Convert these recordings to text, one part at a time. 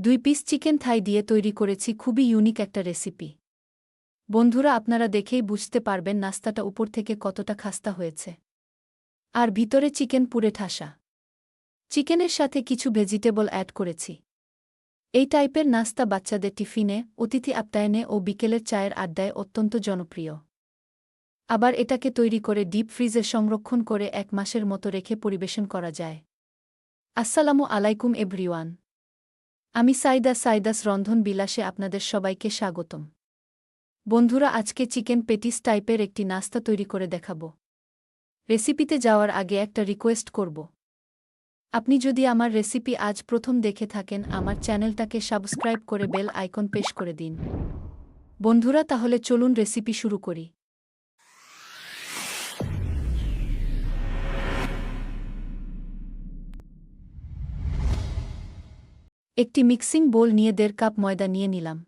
দুই piece chicken থাই দিয়ে তৈরি করেছি খুবই ইউনিক একটা রেসিপি বন্ধুরা, আপনারা দেখেই বুঝতে পারবেন নাস্তাটা উপর থেকে কতটা খাস্তা হয়েছে। আর ভিতরে চিকেন পুরে ঠাসা। চিকেনের সাথে কিছু ভেজিটেবল অ্যাড করেছি। এই টাইপের নাস্তা বাচ্চাদের টিফিনে, অতিথি আপ্যায়নে ও বিকেলের চায়ের আড্ডায় অত্যন্ত জনপ্রিয়। আবার এটাকে তৈরি করে ডিপ ফ্রিজে সংরক্ষণ করে এক মাসের মতো রেখে পরিবেশন করা যায়। আসসালামু আলাইকুম এভরিওয়ান আমি সাইদা সাইদাস রন্ধন বিলাসে আপনাদের সবাইকে স্বাগতম। বন্ধুরা, আজকে চিকেন পেটিস টাইপের একটি নাস্তা তৈরি করে দেখাব। রেসিপিতে যাওয়ার আগে একটা রিকোয়েস্ট করব। আপনি যদি আমার রেসিপি আজ প্রথম দেখে থাকেন, আমার চ্যানেলটাকে সাবস্ক্রাইব করে বেল আইকন পেশ করে দিন। বন্ধুরা, তাহলে চলুন রেসিপি শুরু করি। একটি মিক্সিং বোল নিয়ে দেড় কাপ ময়দা নিয়ে নিলাম।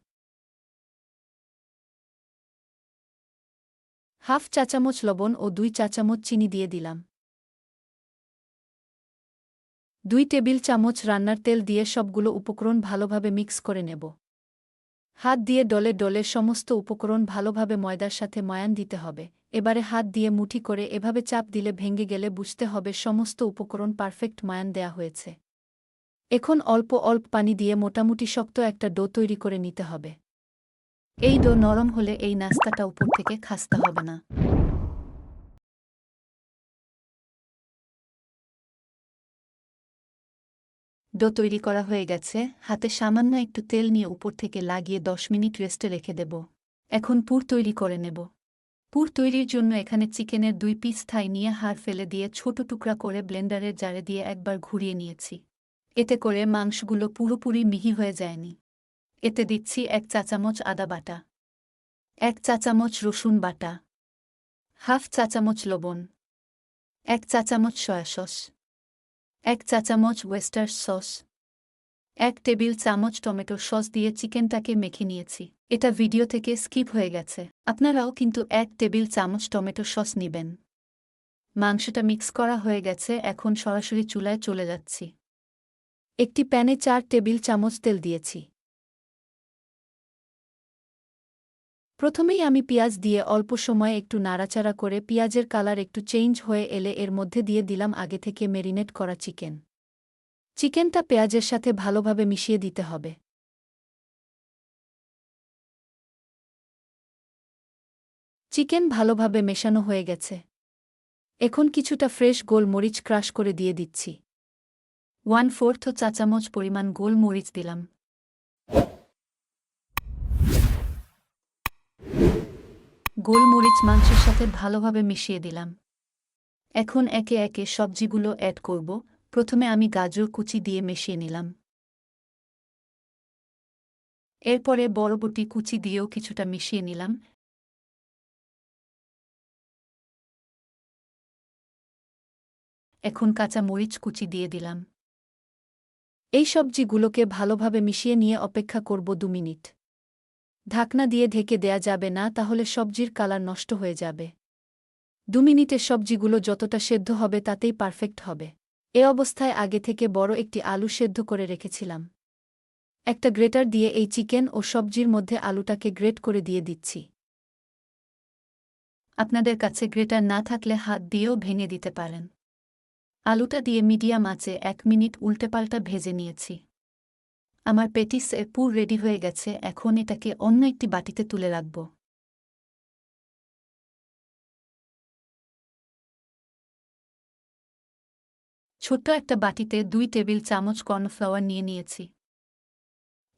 হাফ চা চামচ লবণ ও দুই চা চামচ চিনি দিয়ে দিলাম। দুই টেবিল চামচ রান্নার তেল দিয়ে সবগুলো উপকরণ ভালোভাবে মিক্স করে নেব। হাত দিয়ে ডলে ডলে সমস্ত উপকরণ ভালোভাবে ময়দার সাথে ময়ান দিতে হবে। এবারে হাত দিয়ে মুঠি করে এভাবে চাপ দিলে ভেঙে গেলে বুঝতে হবে সমস্ত উপকরণ পারফেক্ট ময়ান দেয়া হয়েছে। এখন অল্প অল্প পানি দিয়ে মোটামুটি শক্ত একটা ডো তৈরি করে নিতে হবে। এই ডো নরম হলে এই নাস্তাটা উপর থেকে খাস্তা হবে না। ডো তৈরি করা হয়ে গেছে। হাতে সামান্য একটু তেল নিয়ে উপর থেকে লাগিয়ে দশ মিনিট রেস্টে রেখে দেব। এখন পুর তৈরি করে নেব। পুর তৈরির জন্য এখানে চিকেনের দুই পিস থাই নিয়ে হাড় ফেলে দিয়ে ছোট টুকরা করে ব্লেন্ডারের জারে দিয়ে একবার ঘুরিয়ে নিয়েছি। এতে করে মাংসগুলো পুরোপুরি মিহি হয়ে যায়নি। এতে দিচ্ছি এক চা চামচ আদা বাটা, এক চা চামচ রসুন বাটা, হাফ চা চামচ লবণ, এক চা চামচ সয়া সস, এক চা চামচ ওয়েস্টার সস, এক টেবিল চামচ টমেটো সস দিয়ে চিকেনটাকে মেখে নিয়েছি। এটা ভিডিও থেকে স্কিপ হয়ে গেছে। আপনারাও কিন্তু এক টেবিল চামচ টমেটো সস নেবেন। মাংসটা মিক্স করা হয়ে গেছে, এখন সরাসরি চুলায় চলে যাচ্ছি। একটি প্যানে চার টেবিল চামচ তেল দিয়েছি। প্রথমেই আমি পেঁয়াজ দিয়ে অল্প সময়ে একটু নাড়াচাড়া করে পেঁয়াজের কালার একটু চেঞ্জ হয়ে এলে এর মধ্যে দিয়ে দিলাম আগে থেকে মেরিনেট করা চিকেন। চিকেনটা পেঁয়াজের সাথে ভালোভাবে মিশিয়ে দিতে হবে। চিকেন ভালোভাবে মেশানো হয়ে গেছে। এখন কিছুটা ফ্রেশ গোলমরিচ ক্রাশ করে দিয়ে দিচ্ছি। ওয়ান ফোর্থ চা চামচ পরিমাণ গোলমরিচ দিলাম। গোলমরিচ মাংসের সাথে ভালোভাবে মিশিয়ে দিলাম। এখন একে একে সবজিগুলো অ্যাড করব। প্রথমে আমি গাজর কুচি দিয়ে মিশিয়ে নিলাম। এরপরে বরবটি কুচি দিয়েও কিছুটা মিশিয়ে নিলাম। এখন কাঁচা মরিচ কুচি দিয়ে দিলাম। এই সবজিগুলোকে ভালোভাবে মিশিয়ে নিয়ে অপেক্ষা করব দু মিনিট। ঢাকনা দিয়ে ঢেকে দেয়া যাবে না, তাহলে সবজির কালার নষ্ট হয়ে যাবে। দু মিনিটে সবজিগুলো যতটা সেদ্ধ হবে তাতেই পারফেক্ট হবে। এ অবস্থায় আগে থেকে বড় একটি আলু সেদ্ধ করে রেখেছিলাম। একটা গ্রেটার দিয়ে এই চিকেন ও সবজির মধ্যে আলুটাকে গ্রেট করে দিয়ে দিচ্ছি। আপনাদের কাছে গ্রেটার না থাকলে হাত দিয়েও ভেঙে দিতে পারেন। আলুটা দিয়ে মিডিয়াম আঁচে এক মিনিট উল্টেপাল্টা ভেজে নিয়েছি। আমার পেটিস পুর রেডি হয়ে গেছে, এখন এটাকে অন্য একটি বাটিতে তুলে রাখব। ছোট্ট একটা বাটিতে দুই টেবিল চামচ কর্নফ্লাওয়ার নিয়ে নিয়েছি।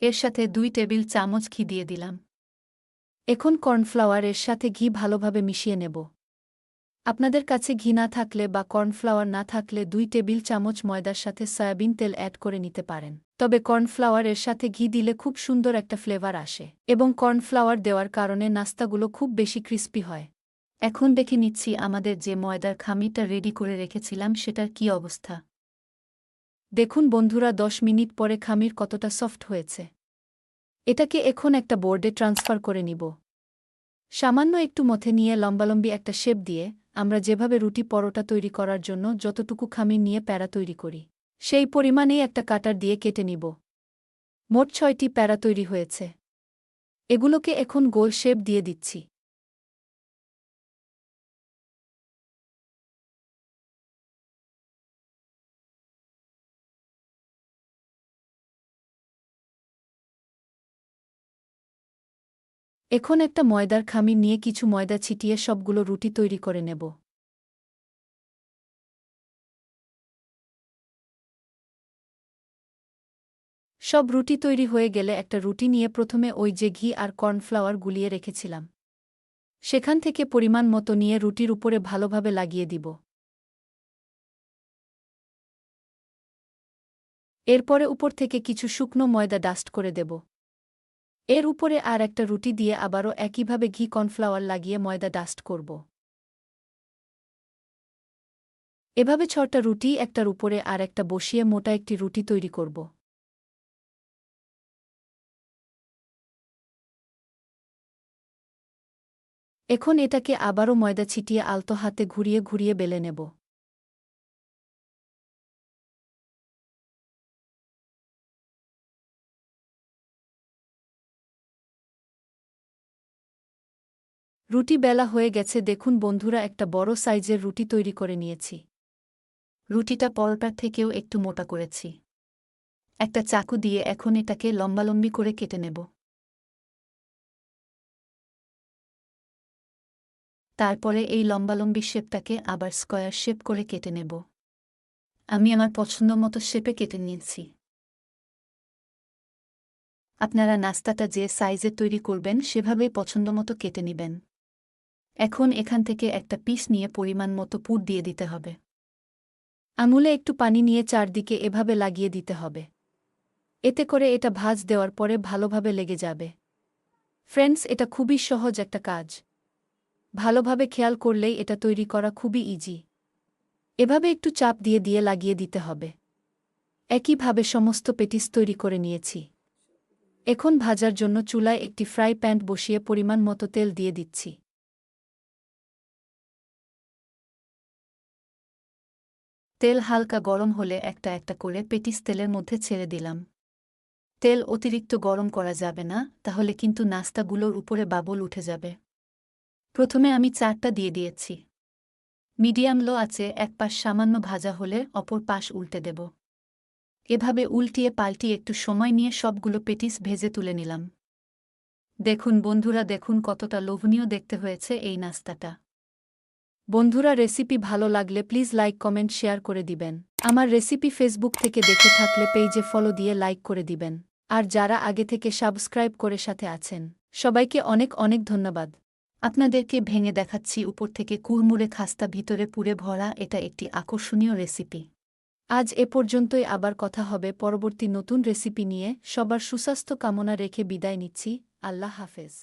এর সাথে দুই টেবিল চামচ ঘি দিয়ে দিলাম। এখন কর্নফ্লাওয়ার এর সাথে ঘি ভালোভাবে মিশিয়ে নেব। আপনাদের কাছে ঘি না থাকলে বা কর্নফ্লাওয়ার না থাকলে দুই টেবিল চামচ ময়দার সাথে সয়াবিন তেল অ্যাড করে নিতে পারেন। তবে কর্নফ্লাওয়ার এর সাথে ঘি দিলে খুব সুন্দর একটা ফ্লেভার আসে এবং কর্নফ্লাওয়ার দেওয়ার কারণে নাস্তাগুলো খুব বেশি ক্রিস্পি হয়। এখন দেখে নিচ্ছি আমাদের যে ময়দার খামিটা রেডি করে রেখেছিলাম সেটার কি অবস্থা। দেখুন বন্ধুরা, দশ মিনিট পরে খামির কতটা সফট হয়েছে। এটাকে এখন একটা বোর্ডে ট্রান্সফার করে নিব। সামান্য একটু মথে নিয়ে লম্বালম্বি একটা শেপ দিয়ে আমরা যেভাবে রুটি পরোটা তৈরি করার জন্য যতটুকু খামির নিয়ে প্যারা তৈরি করি, সেই পরিমাণেই একটা কাটার দিয়ে কেটে নিব। মোট ছয়টি প্যারা তৈরি হয়েছে। এগুলোকে এখন গোল শেপ দিয়ে দিচ্ছি। এখন একটা ময়দার খামির নিয়ে কিছু ময়দা ছিটিয়ে সবগুলো রুটি তৈরি করে নেব। সব রুটি তৈরি হয়ে গেলে একটা রুটি নিয়ে প্রথমে ওই যে ঘি আর কর্নফ্লাওয়ার গুলিয়ে রেখেছিলাম। সেখান থেকে পরিমাণ মতো নিয়ে রুটির উপরে ভালোভাবে লাগিয়ে দিব। এরপরে উপর থেকে কিছু শুকনো ময়দা ডাস্ট করে দেব। এর উপরে আর একটা রুটি দিয়ে আবারও একইভাবে ঘি কর্নফ্লাওয়ার লাগিয়ে ময়দা ডাস্ট করব। এভাবে ছটা রুটি, একটার উপরে আর একটা বসিয়ে মোটা একটি রুটি তৈরি করব। এখন এটাকে আবারও ময়দা ছিটিয়ে আলতো হাতে ঘুরিয়ে ঘুরিয়ে বেলে নেব। রুটি বেলা হয়ে গেছে, দেখুন বন্ধুরা, একটা বড় সাইজের রুটি তৈরি করে নিয়েছি। রুটিটা পরোটার থেকেও একটু মোটা করেছি। একটা চাকু দিয়ে এখন এটাকে লম্বালম্বি করে কেটে নেব। তারপরে এই লম্বালম্বি শেপটাকে আবার স্কয়ার শেপ করে কেটে নেব। আমি আমার পছন্দ মতো শেপে কেটে নিয়েছি। আপনারা নাস্তাটা যে সাইজে তৈরি করবেন, সেভাবেই পছন্দ মতো কেটে নেবেন। এখন এখান থেকে একটা পিস নিয়ে পরিমাণ মতো পুর দিয়ে দিতে হবে। আঙুলে একটু পানি নিয়ে চারদিকে এভাবে লাগিয়ে দিতে হবে। এতে করে এটা ভাজ দেওয়ার পরে ভালোভাবে লেগে যাবে। ফ্রেন্ডস, এটা খুবই সহজ একটা কাজ। ভালোভাবে খেয়াল করলেই এটা তৈরি করা খুবই ইজি এভাবে একটু চাপ দিয়ে দিয়ে লাগিয়ে দিতে হবে। একইভাবে সমস্ত পেটিস তৈরি করে নিয়েছি। এখন ভাজার জন্য চুলায় একটি ফ্রাই প্যান্ট বসিয়ে পরিমাণ মতো তেল দিয়ে দিচ্ছি। তেল হালকা গরম হলে একটা একটা করে পেটিস তেলের মধ্যে ছেড়ে দিলাম। তেল অতিরিক্ত গরম করা যাবে না, তাহলে কিন্তু নাস্তাগুলোর উপরে বাবল উঠে যাবে। প্রথমে আমি চারটা দিয়ে দিয়েছি। মিডিয়াম লো আছে, এক পাশ সামান্য ভাজা হলে অপর পাশ উল্টে দেব। এভাবে উল্টিয়ে পাল্টিয়ে একটু সময় নিয়ে সবগুলো পেটিস ভেজে তুলে নিলাম। দেখুন বন্ধুরা, দেখুন কতটা লোভনীয় দেখতে হয়েছে এই নাস্তাটা। বন্ধুরা রেসিপি ভালো লাগলে প্লিজ লাইক, কমেন্ট, শেয়ার করে দিবেন। আমার রেসিপি ফেসবুক থেকে দেখে থাকলে পেজে ফলো দিয়ে লাইক করে দিবেন। আর যারা আগে থেকে সাবস্ক্রাইব করে সাথে আছেন, সবাইকে অনেক অনেক ধন্যবাদ। আপনাদেরকে ভেঙে দেখাচ্ছি উপর থেকে কুড়মুড়ে খাস্তা, ভিতরে পুরে ভরা, এটা একটি আকর্ষণীয় রেসিপি। আজ এ পর্যন্তই, আবার কথা হবে পরবর্তী নতুন রেসিপি নিয়ে। সবার সুস্বাস্থ্য কামনা রেখে বিদায় নিচ্ছি। আল্লাহ হাফেজ।